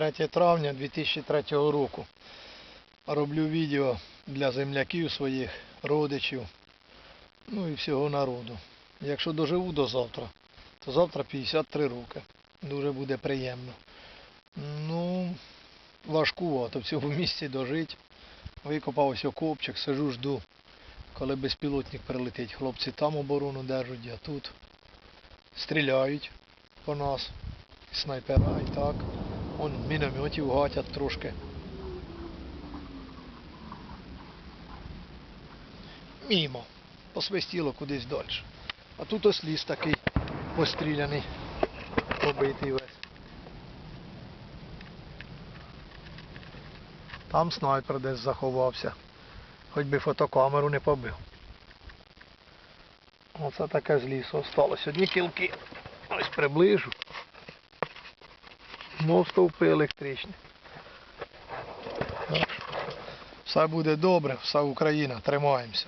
3 травня 2003 року. Роблю відео для земляків своїх, родичів, ну і всього народу. Якщо доживу до завтра, то завтра 53 роки. Дуже буде приємно. Ну, важкувато в цьому місці дожити. Викопав ось окопчик, сижу, жду, коли безпілотник прилетить. Хлопці там оборону держать, а тут стріляють по нас. Снайпера і так. Вон мінометів гатять трошки. Мімо. Посвистіло кудись далі. А тут ось ліс такий постріляний, побитий весь. Там снайпер десь заховався. Хоч би фотокамеру не побив. Оце таке з лісу осталось. Одні кілки. Ось приближу. Ну, стовпи електричні. Все буде добре, вся Україна, тримаємося.